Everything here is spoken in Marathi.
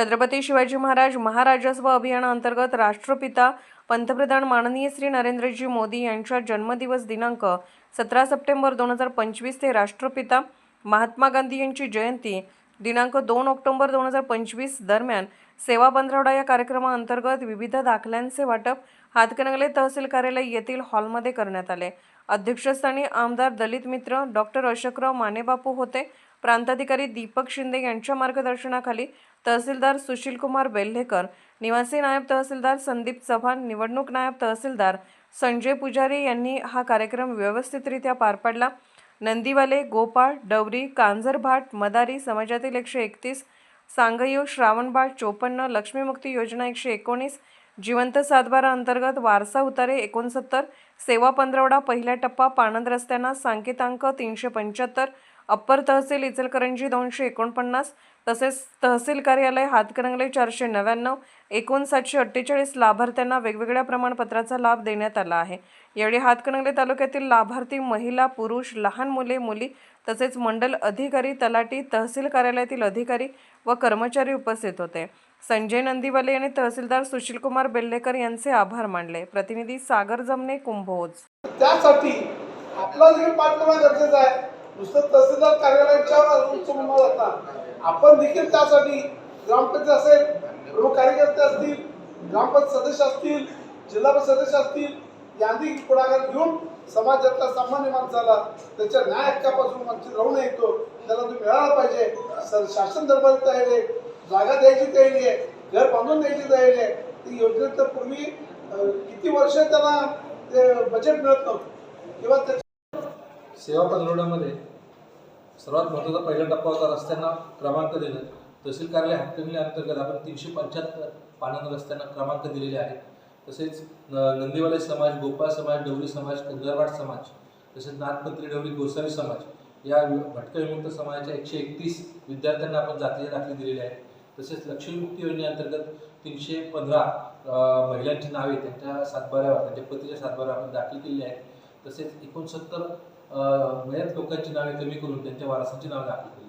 छत्रपती शिवाजी महाराज महाराजस्व अभियानाअंतर्गत राष्ट्रपिता पंतप्रधान माननीय श्री नरेंद्रजी मोदी यांच्या जन्मदिवस दिनांक सतरा सप्टेंबर दोन हजार पंचवीस ते राष्ट्रपिता महात्मा गांधी यांची जयंती दिनांक दोन ऑक्टोबर दोन हजार पंचवीस दरम्यान सेवा पंधरवडा या कार्यक्रमाअंतर्गत विविध दाखल्यांचे वाटप हातकणंगले तहसील कार्यालय येथील हॉलमध्ये करण्यात आले. अध्यक्षस्थानी आमदार दलित मित्र डॉक्टर अशोकराव मानेबापू होते. प्रांताधिकारी दीपक शिंदे यांच्या मार्गदर्शनाखाली तहसीलदार सुशीलकुमार बेल्हेकर निवासी नायब तहसीलदार संदीप चव्हाण निवडणूक नायब तहसीलदार संजय पुजारी यांनी हा कार्यक्रम व्यवस्थितरित्या पार पाडला. नंदीवाले गोपाळ डवरी कांजरभाट मदारी समाजातील एकशे एकतीस सांगयो श्रावणबाळ चोपन्न लक्ष्मीमुक्ती योजना एकशे एकोणीस जिवंत सातबारा अंतर्गत वारसा उतारे एकोणसत्तर सेवा पंधरवडा पहिला टप्पा पाणंद रस्त्यांना सांकेतांक तीनशे पंच्याहत्तर अप्पर तहसील इचलकरंजी दोनशे एकोणपन्नास तसेच तहसील कार्यालय हातकणंगले चारशे नव्याण्णव एकूण सातशे अठ्ठेचाळीस लाभार्थ्यांना वेगवेगळ्या प्रमाणपत्राचा लाभ देण्यात आला आहे. यावेळी हातकणंगले तालुक्यातील लाभार्थी महिला पुरुष लहान मुले मुली तसेच मंडल अधिकारी तलाटी तहसील कार्यालयातील अधिकारी व कर्मचारी उपस्थित होते. संजय नंदीवाले यांनी तहसीलदार सुशीलकुमार बेल्लेकर यांचे आभार मानले. प्रतिनिधी सागर जमने कुंभोज. त्यासाठी आपला देखील पाठपुरावा गरजेचा आहे नुसतं तहसीलदार कार्यालयाच्यावर उंच म्हणून जाता आपण देखील त्यासाठी ग्रामपंचायत असेल प्रमुख कार्यकर्ते असतील ग्रामपंचायत सदस्य असतील जिल्हा परिषद सदस्य असतील यांनी पुढाकार घेऊन समाजातला सामान्य माणसाला त्याच्या न्याय हक्कापासून वंचित राहू नये तो त्याला तो मिळाला पाहिजे. शासन दरबारी तयारी आहे जागा द्यायची तयारी आहे घर बांधून द्यायची तयारी आहे. ती योजनेत तर पूर्वी किती वर्ष त्याला ते बजेट मिळत नव्हतं. किंवा त्याच्या सेवा पंधरवड्यामध्ये सर्वात महत्त्वाचा पहिला टप्पा होता रस्त्यांना क्रमांक देणं. तहसील कार्यालय हातकणंगले अंतर्गत आपण तीनशे पंच्याहत्तर पाण्यानं रस्त्यांना क्रमांक दिलेले आहेत. तसेच न- नंदीवाले समाज गोपाळ समाज डवरी समाज कंदरवाड समाज तसेच नाथपंत्री डवरी गोसावी समाज या भटक भटक्या विमुक्त समाजाच्या एकशे एकतीस विद्यार्थ्यांना आपण जातीचे दाखले दिलेले आहेत. तसेच लक्ष्मीमुक्ती योजनेअंतर्गत तीनशे पंधरा महिलांची नावे त्यांच्या सातबाऱ्यावर त्यांच्या पतीच्या सातबाऱ्यावर आपण दाखल केली आहेत. तसेच एकोणसत्तर मयत लोकांची नावे कमी करून त्यांच्या वारसांची नावे दाखल